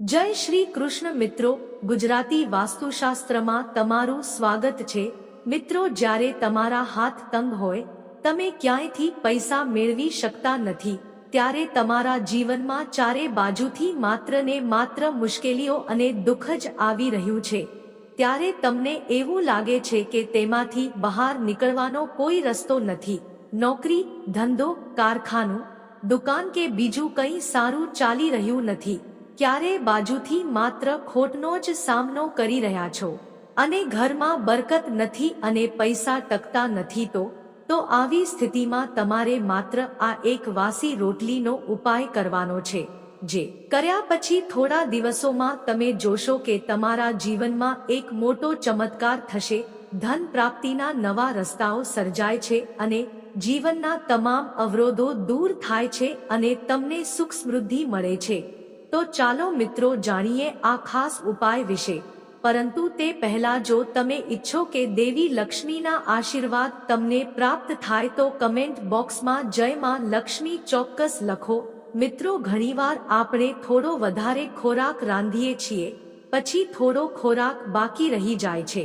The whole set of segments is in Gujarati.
જય શ્રી કૃષ્ણ મિત્રો, ગુજરાતી વાસ્તુશાસ્ત્રમાં તમારું સ્વાગત છે. મિત્રો, જ્યારે તમારા હાથ તંગ હોય, તમે ક્યાંયથી પૈસા મેળવી શકતા નથી? ત્યારે તમારા જીવનમાં ચારે બાજુથી માત્ર ને માત્ર મુશ્કેલીઓ અને દુઃખ જ આવી રહ્યું છે. ત્યારે તમને એવું લાગે છે કે તેમાંથી બહાર નીકળવાનો કોઈ રસ્તો નથી. નોકરી, ધંધો, કારખાનું, દુકાન કે બીજું કંઈ સારું ચાલી રહ્યું નથી. ક્યારે બાજુથી માત્ર ખોટનો જ સામનો કરી રહ્યા છો? અને ઘરમાં બરકત નથી અને પૈસા ટકતા નથી તો? તો આવી સ્થિતિમાં તમારે માત્ર આ એક વાસી રોટલીનો ઉપાય કરવાનો છે, જે કર્યા પછી થોડા દિવસોમાં તમે જોશો કે તમારા જીવનમાં એક મોટો ચમત્કાર થશે, ધન પ્રાપ્તિના નવા રસ્તાઓ સર્જાય છે અને જીવનના તમામ અવરોધો દૂર થાય છે અને તમને સુખ સમૃદ્ધિ મળે છે. તો ચાલો મિત્રો જાણીએ આ ખાસ ઉપાય વિશે. પરંતુ તે પહેલા જો તમે ઈચ્છો કે દેવી લક્ષ્મીના આશીર્વાદ તમને પ્રાપ્ત થાય તો કમેન્ટ બોક્સમાં જય માં લક્ષ્મી ચોક્કસ લખો. મિત્રો ઘણીવાર આપણે થોડો વધારે ખોરાક રાંધીએ છીએ, પછી થોડો ખોરાક બાકી રહી જાય છે.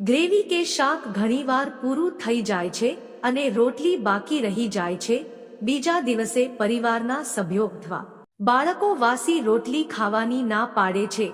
ગ્રેવી કે શાક ઘણીવાર પૂરું થઈ જાય છે અને રોટલી બાકી રહી જાય છે, બીજા દિવસે પરિવારના સભ્યો અથવા બાળકો વાસી રોટલી ખાવાની ના પાડે છે.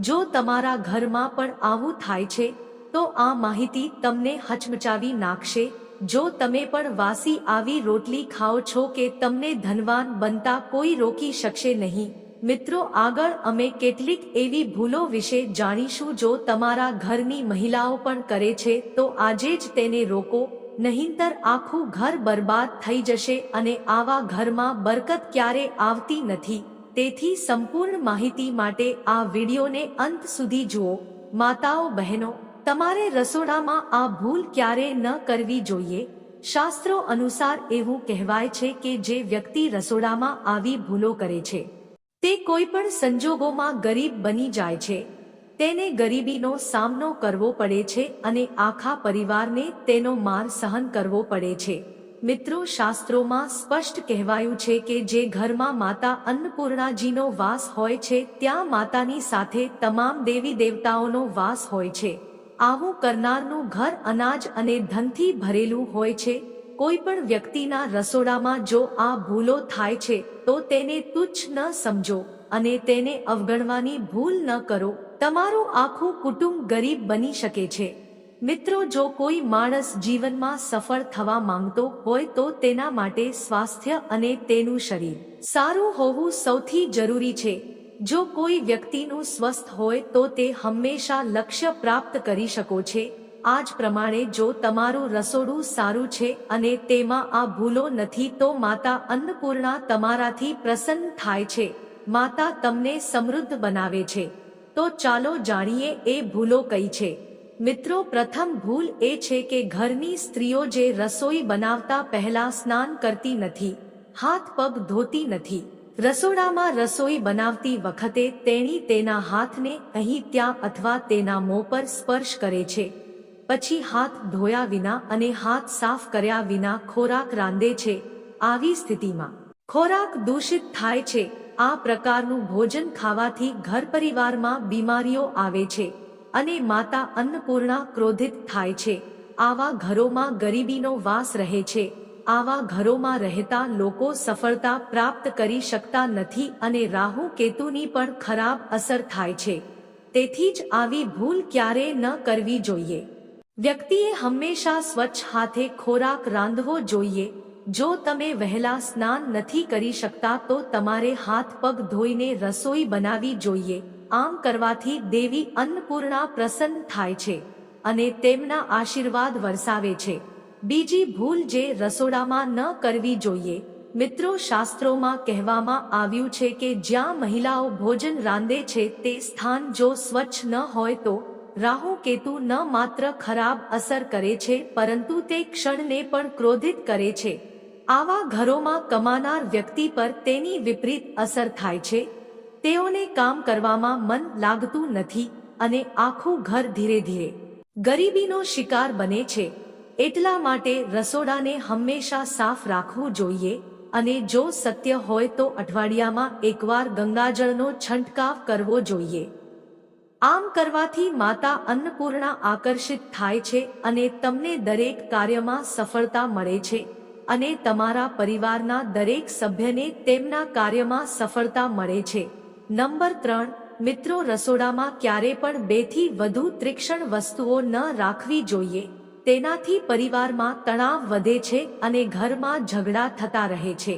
જો તમારા ઘરમાં પણ આવું થાય છે, તો આ માહિતી તમને હચમચાવી નાખશે. જો તમે પણ વાસી આવી રોટલી ખાઓ છો કે તમને ધનવાન બનતા કોઈ રોકી શકશે નહીં. મિત્રો, આગળ અમે કેટલીક એવી ભૂલો વિશે જાણીશું જો તમારા ઘરની મહિલાઓ પણ કરે છે, તો આજે જ તેને રોકો. નહીંતર આખું ઘર બરબાદ થઈ જશે અને આવા ઘરમાં બરકત ક્યારે આવતી નથી. તેથી સંપૂર્ણ માહિતી માટે આ વિડીયોને અંત સુધી જુઓ. માતાઓ બહેનો, તમારે રસોડામાં આ ભૂલ ક્યારે ન કરવી જોઈએ? શાસ્ત્રો અનુસાર એવું કહેવાય છે કે જે વ્યક્તિ રસોડામાં આવી ભૂલો કરે છે, તે કોઈ પણ સંજોગોમાં ગરીબ બની જાય છે. તેને ગરીબીનો સામનો કરવો પડે છે અને આખા પરિવારને તેનો માર સહન કરવો પડે છે. મિત્રો, શાસ્ત્રોમાં સ્પષ્ટ કહેવાયું છે કે જે ઘરમાં માતા અન્નપૂર્ણાજીનો વાસ હોય છે, ત્યાં માતાની સાથે તમામ દેવી દેવતાઓનો વાસ હોય છે. આવું કરનારનું ઘર અનાજ અને ધનથી ભરેલું હોય છે. કોઈ પણ વ્યક્તિના રસોડામાં જો આ ભૂલો થાય છે, તો તેને તુચ્છ ન સમજો અને તેને અવગણવાની ભૂલ ન કરો. તમારું આખું કુટુંબ ગરીબ બની શકે છે. મિત્રો, જો કોઈ માણસ જીવનમાં સફળ થવા માંગતો હોય તો તેના માટે સ્વાસ્થ્ય અને તેનું શરીર સારું હોવું સૌથી જરૂરી છે. જો કોઈ વ્યક્તિનું સ્વસ્થ હોય તો તે હંમેશા લક્ષ્ય પ્રાપ્ત કરી શકો છે. આ જ પ્રમાણે જો તમારું રસોડું સારું છે અને તેમાં આ ભૂલો નથી તો માતા અન્નપૂર્ણા તમારાથી પ્રસન્ન થાય છે. માતા તમને સમૃદ્ધ બનાવે છે. તો ચાલો જાણીએ એ ભૂલો કઈ છે. મિત્રો, પ્રથમ ભૂલ એ છે કે ઘરની સ્ત્રીઓ જે રસોઈ બનાવતા પહેલા સ્નાન કરતી નથી, હાથ પગ ધોતી નથી. રસોડામાં રસોઈ બનાવતી વખતે તેણી તેના હાથને અહીં ત્યાં અથવા તેના મોં પર સ્પર્શ કરે છે. પછી હાથ ધોયા વિના અને હાથ સાફ કર્યા વિના ખોરાક રાંધે છે. આવી સ્થિતિમાં ખોરાક દૂષિત થાય છે. આ પ્રકારનું ભોજન ખાવાથી ઘર પરિવારમાં બીમારીઓ આવે છે અને માતા અન્નપૂર્ણા ક્રોધિત થાય છે. આવા ઘરોમાં ગરીબીનો વાસ રહે છે. આવા ઘરોમાં રહેતા લોકો સફળતા પ્રાપ્ત કરી શકતા નથી અને રાહુ કેતુની પણ ખરાબ અસર થાય છે. તેથી જ આવી ભૂલ ક્યારે ન કરવી જોઈએ. વ્યક્તિએ હંમેશા સ્વચ્છ હાથે ખોરાક રાંધવો જોઈએ. જો તમે વહેલા સ્નાન નથી કરી શકતા તો તમારે હાથ પગ ધોઈને રસોઈ બનાવી જોઈએ. આમ કરવાથી દેવી અન્નપૂર્ણા પ્રસન્ન થાય છે અને તેમના આશીર્વાદ વરસાવે છે. બીજી ભૂલ જે રસોડામાં ન કરવી જોઈએ. મિત્રો, શાસ્ત્રોમાં કહેવામાં આવ્યું છે કે જ્યાં મહિલાઓ ભોજન રાંધે છે તે સ્થાન જો સ્વચ્છ ન હોય તો રાહુ કેતુ ન માત્ર ખરાબ અસર કરે છે, પરંતુ તે ક્ષણને પણ ક્રોધિત કરે છે. આવા ઘરોમાં કમાનાર વ્યક્તિ પર તેની વિપરીત અસર થાય છે. તેઓને કામ કરવામાં મન લાગતું નથી અને આખું ઘર ધીરે ધીરે ગરીબીનો શિકાર બને છે. એટલા માટે રસોડાને હંમેશા સાફ રાખવું જોઈએ અને જો સત્ય હોય તો અઠવાડિયામાં એકવાર ગંગાજળનો છંટકાવ કરવો જોઈએ. આમ કરવાથી માતા અન્નપૂર્ણા આકર્ષિત થાય છે અને તમને દરેક કાર્યમાં સફળતા મળે છે. અને તમારા પરિવારના દરેક સભ્યને તેમના કાર્યમાં સફળતા મળે છે. નંબર ત્રણ, મિત્રો રસોડામાં ક્યારે પણ બેથી વધુ ત્રિક્ષણ વસ્તુઓ ન રાખવી જોઈએ. તેનાથી પરિવારમાં તણાવ વધે છે અને ઘરમાં ઝઘડા થતા રહે છે.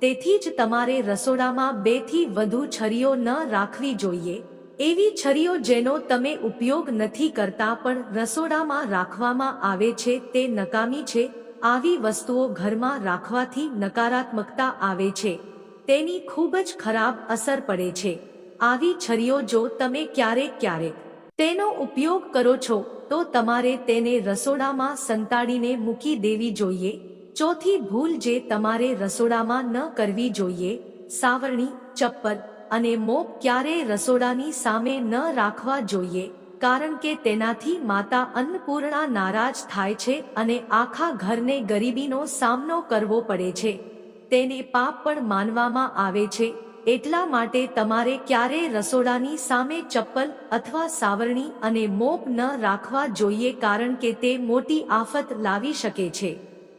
તેથી જ તમારે રસોડામાં બેથી વધુ છરીઓ ન રાખવી જોઈએ. એવી છરીઓ જેનો તમે ઉપયોગ નથી કરતા પણ રસોડામાં રાખવામાં આવે છે તે નકામી છે આવી વસ્તુઓ ઘરમાં રાખવાથી નકારાત્મકતા આવે છે. તેની ખૂબ જ ખરાબ અસર પડે છે. આવી છરીઓ જો તમે ક્યારેક ક્યારેક તેનો ઉપયોગ કરો છો, તો તમારે તેને રસોડામાં સંતાડીને મૂકી દેવી જોઈએ. ચોથી ભૂલ જે તમારે રસોડામાં ન કરવી જોઈએ, સાવરણી, ચપ્પલ અને મોપ ક્યારેય રસોડાની સામે ન રાખવા જોઈએ. કારણ કે તેનાથી માતા અન્નપૂર્ણા નારાજ થાય છે અને આખા ઘરને ગરીબીનો સામનો કરવો પડે છે. તેને પાપ પણ માનવામાં આવે છે. એટલા માટે તમારે ક્યારેય રસોડાની સામે ચપ્પલ અથવા સાવરણી અને મોપ ન રાખવા જોઈએ કારણ કે તે મોટી આફત લાવી શકે છે.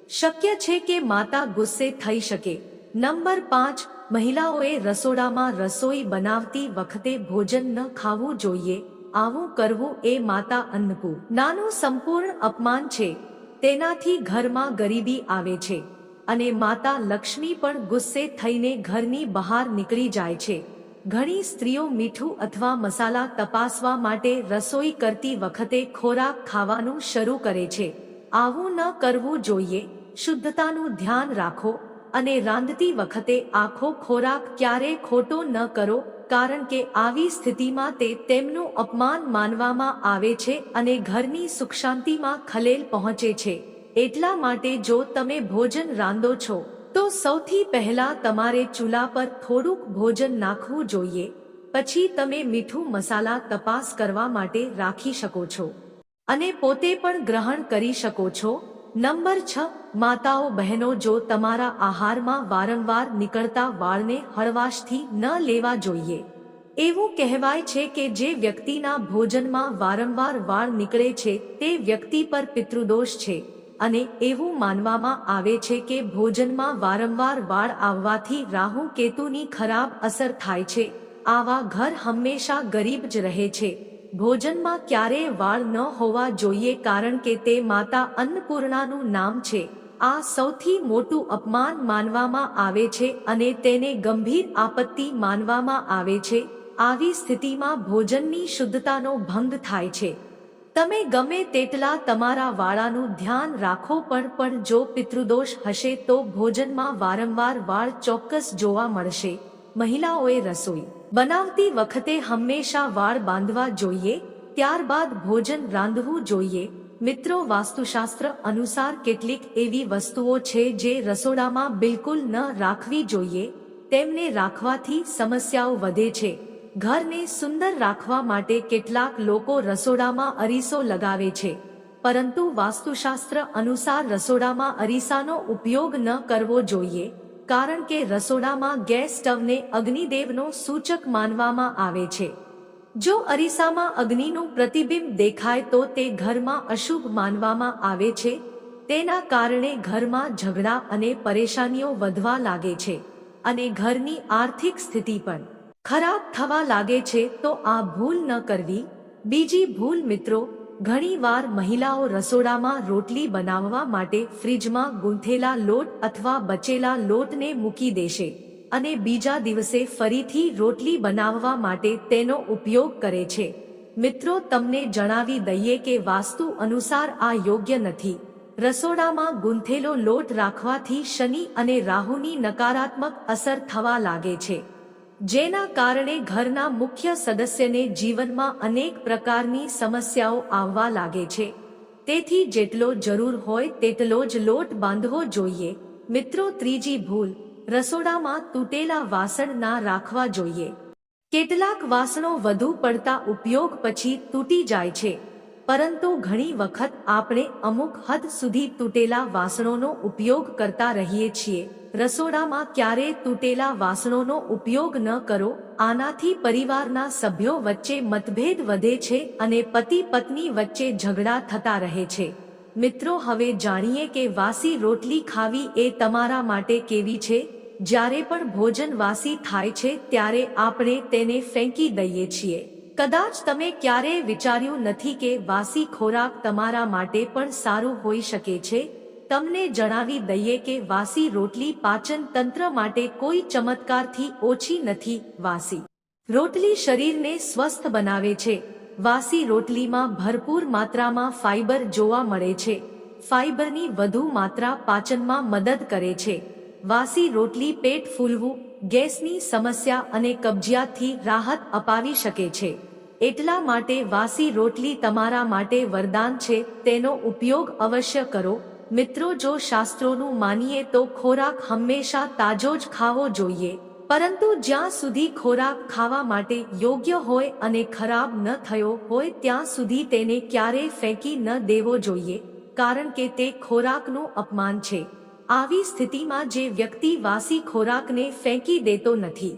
શક્ય છે કે માતા ગુસ્સે થઈ શકે. નંબર પાંચ, મહિલાઓએ રસોડામાં રસોઈ બનાવતી વખતે ભોજન ન ખાવું જોઈએ. આવું કરવું એ માતા અન્નપુ. નાનું સંપૂર્ણ અપમાન છે. તેનાથી ઘરમાં ગરીબી આવે છે. અને માતા લક્ષ્મી પણ ગુસ્સે થઈને ઘરની બહાર નીકળી જાય છે. ઘણી સ્ત્રીઓ મીઠું અથવા મસાલા તપાસવા માટે રસોઈ કરતી વખતે ખોરાક ખાવાનું શરૂ કરે છે. આવું ન કરવું જોઈએ. શુદ્ધતાનું ધ્યાન રાખો. અને રાંધતી વખતે આખો ખોરાક ક્યારે ખોટો ન કરો કારણ કે આવી સ્થિતિમાં તે તેમનું અપમાન માનવામાં આવે છે અને ઘરની સુખ શાંતિમાં ખલેલ પહોંચે છે. એટલા માટે જો તમે ભોજન રાંધો છો, તો સૌથી પહેલા તમારે ચૂલા પર થોડુંક ભોજન નાખવું જોઈએ. પછી તમે મીઠું મસાલા તપાસ કરવા માટે રાખી શકો છો. અને પોતે પણ ગ્રહણ કરી શકો છો. નંબર છ માતાઓ, બહેનો, જો તમારા આહારમાં વારંવાર નીકળતા વાળને હળવાશથી ન લેવા જોઈએ. એવું કહેવાય છે કે જે વ્યક્તિના ભોજનમાં વારંવાર વાળ નીકળે છે, તે વ્યક્તિ પર પિતૃદોષ છે. અને એવું માનવામાં આવે છે કે ભોજનમાં વારંવાર વાળ આવવાથી રાહુ કેતુની ખરાબ અસર થાય છે. આવા ઘર હંમેશા ગરીબ જ રહે છે. ભોજનમાં ક્યારેય વાળ ન હોવા જોઈએ કારણ કે તે માતા અન્નપૂર્ણાનું નામ છે. આ સૌથી મોટું અપમાન માનવામાં આવે છે અને તેને ગંભીર આપત્તિ માનવામાં આવે છે. આવી સ્થિતિમાં ભોજનની શુદ્ધતાનો ભંગ થાય છે. તમે ગમે તેટલા તમારા વાળાનું ધ્યાન રાખો પણ પણ જો પિતૃદોષ હશે તો ભોજનમાં વારંવાર વાળ ચોક્કસ જોવા મળશે. મહિલાઓએ રસોઈ બનાવતી વખતે હંમેશા વાળ બાંધવા જોઈએ, ત્યારબાદ ભોજન રાંધવું જોઈએ. મિત્રો, વાસ્તુશાસ્ત્ર અનુસાર કેટલીક એવી વસ્તુઓ છે જે રસોડામાં બિલકુલ ન રાખવી જોઈએ. તેમને રાખવાથી સમસ્યાઓ વધે છે. ઘરને સુંદર રાખવા માટે કેટલાક લોકો રસોડામાં અરીસો લગાવે છે. પરંતુ વાસ્તુશાસ્ત્ર અનુસાર રસોડામાં અરીસાનો ઉપયોગ ન કરવો જોઈએ, કારણ કે રસોડામાં ગેસ સ્ટવને અગ્નિદેવનો સૂચક માનવામાં આવે છે. જો અરીસામાં અગ્નિનું પ્રતિબિંબ દેખાય તો તે ઘરમાં અશુભ માનવામાં આવે છે, તેના કારણે ઘરમાં ઝઘડા અને પરેશાનીઓ વધવા લાગે છે અને ઘરની આર્થિક સ્થિતિ પણ ખરાબ થવા લાગે છે, તો આ ભૂલ ન કરવી. બીજી ભૂલ મિત્રો, ઘણીવાર મહિલાઓ રસોડામાં રોટલી બનાવવા માટે ફ્રીજમાં ગૂંથેલા લોટ અથવા બચેલા લોટને મૂકી દેશે. અને બીજા દિવસે ફરીથી રોટલી બનાવવા માટે તેનો ઉપયોગ કરે છે. મિત્રો, તમને જણાવી દઈએ કે વાસ્તુ અનુસાર આ યોગ્ય નથી. રસોડામાં ગૂંથેલો લોટ રાખવાથી શનિ અને રાહુની નકારાત્મક અસર થવા લાગે છે. જેના કારણે ઘરના મુખ્ય સદસ્યને જીવનમાં અનેક પ્રકારની સમસ્યાઓ આવવા લાગે છે. તેથી જેટલો જરૂર હોય તેટલો જ લોટ બાંધવો જોઈએ. મિત્રો, ત્રીજી ભૂલ. રસોડામાં તૂટેલા વાસણ ના રાખવા જોઈએ. કેટલાક વાસણો વધુ પડતા ઉપયોગ પછી તૂટી જાય છે. પરંતુ ઘણી વખત આપણે અમુક હદ સુધી તૂટેલા વાસણોનો ઉપયોગ કરતા રહીએ છીએ. રસોડામાં ક્યારે તૂટેલા વાસણોનો ઉપયોગ ન કરો. આનાથી પરિવારના સભ્યો વચ્ચે મતભેદ વધે છે અને પતિ પત્ની વચ્ચે ઝઘડા થતા રહે છે. મિત્રો, હવે જાણીએ કે વાસી રોટલી ખાવી એ તમારા માટે કેવી છે? જ્યારે પણ ભોજન વાસી થાય છે ત્યારે આપણે તેને ફેંકી દઈએ છીએ. કદાચ તમે ક્યારેય વિચાર્યું નથી કે વાસી ખોરાક તમારા માટે પણ સારું હોઈ શકે છે. તમને જણાવી દઈએ કે વાસી રોટલી પાચન તંત્ર માટે કોઈ ચમત્કારથી ઓછી નથી વાસી. રોટલી શરીરને સ્વસ્થ બનાવે છે. વાસી રોટલીમાં ભરપૂર માત્રામાં ફાઇબર જોવા મળે છે. ફાઇબરની વધુ માત્રા પાચનમાં મદદ કરે છે. વાસી રોટલી પેટ ફૂલવું, ગેસની સમસ્યા અને કબજિયાતથી રાહત અપાવી શકે છે. એટલા માટે વાસી રોટલી તમારા માટે વરદાન છે, તેનો ઉપયોગ અવશ્ય કરો. મિત્રો, જો શાસ્ત્રોનું માનીએ તો ખોરાક હંમેશા તાજો જ ખાવો જોઈએ. પરંતુ જ્યાં સુધી ખોરાક ખાવા માટે યોગ્ય હોય અને ખરાબ ન થયો હોય, ત્યાં સુધી તેને ક્યારેય ફેંકી ન દેવો જોઈએ, કારણ કે તે ખોરાકનું અપમાન છે. આવી સ્થિતિમાં જે વ્યક્તિ વાસી ખોરાકને ફેંકી દેતો નથી.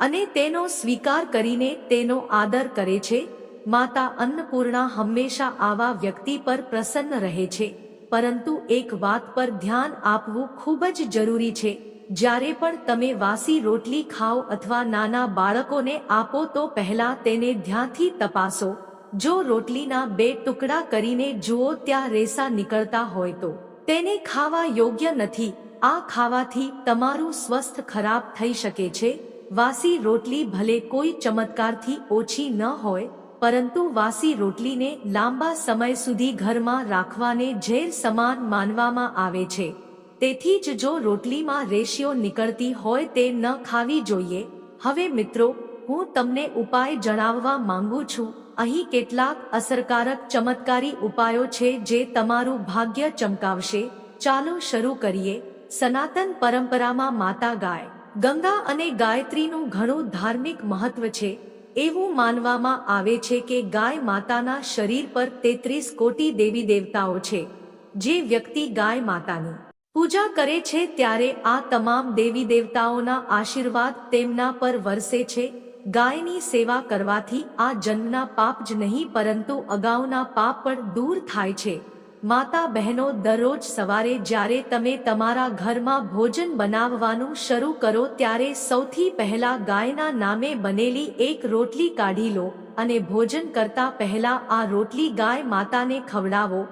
અને તેનો સ્વીકાર કરીને તેનો આદર કરે છે, માતા અન્નપૂર્ણા હંમેશા આવા વ્યક્તિ પર પ્રસન્ન રહે છે, પરંતુ એક વાત પર ધ્યાન આપવું ખૂબ જ જરૂરી છે, જ્યારે પણ તમે વાસી રોટલી ખાઓ અથવા નાના બાળકોને આપો તો પહેલા તેને ધ્યાનથી તપાસો, જો રોટલીના બે ટુકડા કરીને જુઓ ત્યાં રેસા નીકળતા હોય તો. તેને ખાવા યોગ્ય નથી. આ ખાવાથી તમારું સ્વસ્થ ખરાબ થઈ શકે છે. વાસી રોટલી ભલે કોઈ ચમત્કારથી ઓછી ન હોય, પરંતુ વાસી રોટલીને લાંબા સમય સુધી ઘરમાં રાખવાને ઝેર સમાન માનવામાં આવે છે. તેથી જ જો રોટલીમાં રેશિયો નીકળતી હોય તે ન ખાવી જોઈએ. હવે મિત્રો, હું તમને ઉપાય જણાવવા માંગુ છું. અહીં કેટલાક અસરકારક ચમત્કારી ઉપાયો છે જે તમારું ભાગ્ય ચમકાવશે. ચાલો શરૂ કરીએ. સનાતન પરંપરામાં માતા ગાય. ગંગા અને ગાયત્રીનું ઘણું ધાર્મિક મહત્વ છે. એવું માનવામાં આવે છે કે ગાય માતાના શરીર પર તેત્રીસ કોટી દેવી દેવતાઓ છે. જે વ્યક્તિ ગાય માતાની પૂજા કરે છે ત્યારે આ તમામ દેવી દેવતાઓના આશીર્વાદ તેમના પર વરસે છે. ગાયની સેવા કરવાથી આ જન્મના પાપ જ નહીં, પરંતુ અગાઉના પાપ પણ દૂર થાય છે. માતા બહેનો દરરોજ સવારે જ્યારે તમે તમારા ઘરમાં ભોજન બનાવવાનું શરૂ કરો, ત્યારે સૌથી પહેલા ગાયના નામે બનેલી એક રોટલી કાઢી લો અને ભોજન કરતા પહેલા આ રોટલી ગાય માતાને ખવડાવો.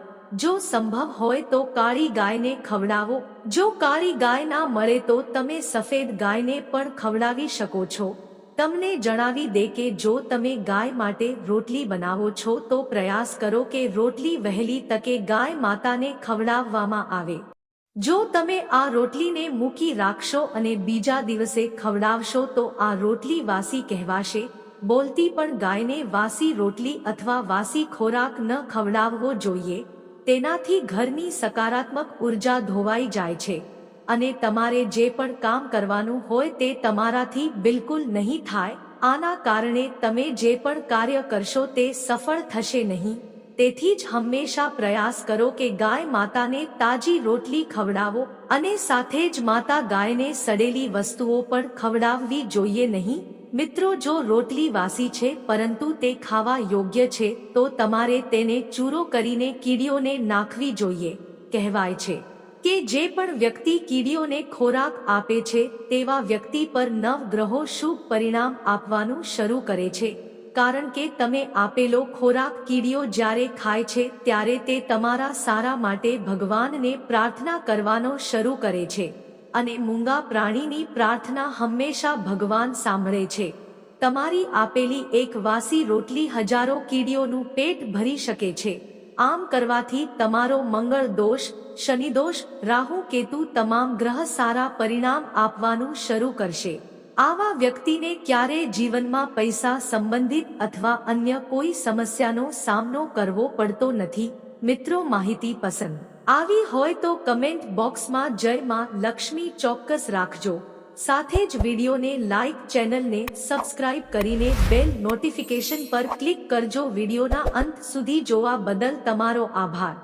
જો સંભવ હોય તો કાળી ગાયને ખવડાવો. જો કાળી ગાય ના મળે તો તમે સફેદ ગાયને પણ ખવડાવી શકો છો. તમને જણાવી દે કે જો તમે ગાય માટે રોટલી બનાવો છો તો પ્રયાસ કરો કે રોટલી વહેલી તકે ગાય માતાને ખવડાવવામાં આવે. જો તમે આ રોટલીને મૂકી રાખશો અને બીજા દિવસે ખવડાવશો તો આ રોટલી વાસી કહેવાશે. બોલતી પણ ગાયને વાસી રોટલી અથવા વાસી ખોરાક ન ખવડાવવો જોઈએ. તેનાથી ઘરની સકારાત્મક ઊર્જા ધોવાઈ જાય છે. અને તમારે જે પણ કામ કરવાનું હોય તે તમારાથી બિલકુલ નહીં થાય. આના કારણે તમે જે પણ કાર્ય કરશો તે સફળ થશે નહીં. તેથી જ હંમેશા પ્રયાસ કરો કે ગાય માતાને તાજી રોટલી ખવડાવો અને સાથે જ માતા ગાયને સડેલી વસ્તુઓ પણ ખવડાવવી જોઈએ નહીં. મિત્રો, જો રોટલી વાસી છે પરંતુ તે ખાવા યોગ્ય છે, તો તમારે તેને ચૂરો કરીને કીડીઓને નાખવી જોઈએ, કહેવાય છે. કે જે પણ વ્યક્તિ કીડીઓને ખોરાક આપે છે, તેવા વ્યક્તિ પર નવ ગ્રહો શુભ પરિણામ આપવાનું શરૂ કરે છે. કારણ કે તમે આપેલો ખોરાક કીડીઓ જ્યારે ખાય છે, ત્યારે તે તમારા સારા માટે ભગવાનને પ્રાર્થના કરવાનો શરૂ કરે છે. અને મૂંગા પ્રાણીની પ્રાર્થના હંમેશા ભગવાન સાંભળે છે. તમારી આપેલી એક વાસી રોટલી હજારો કીડીઓનું પેટ ભરી શકે છે. આમ કરવાથી તમારો મંગળ દોષ શનિદોષ રાહુ કેતુ તમામ ગ્રહ સારા પરિણામ આપવાનું શરૂ કરશે. આવા વ્યક્તિને ક્યારે જીવનમાં પૈસા સંબંધિત અથવા અન્ય કોઈ સમસ્યાનો સામનો કરવો પડતો નથી? મિત્રો, માહિતી પસંદ. આવી હોય તો કમેન્ટ બોક્સમાં જય માં લક્ષ્મી ચોક્કસ રાખજો. સાથે જ વિડીયોને લાઇક ચેનલને સબસ્ક્રાઇબ કરીને બેલ નોટિફિકેશન પર ક્લિક કરજો વિડીયોના અંત સુધી જોવા બદલ તમારો આભાર.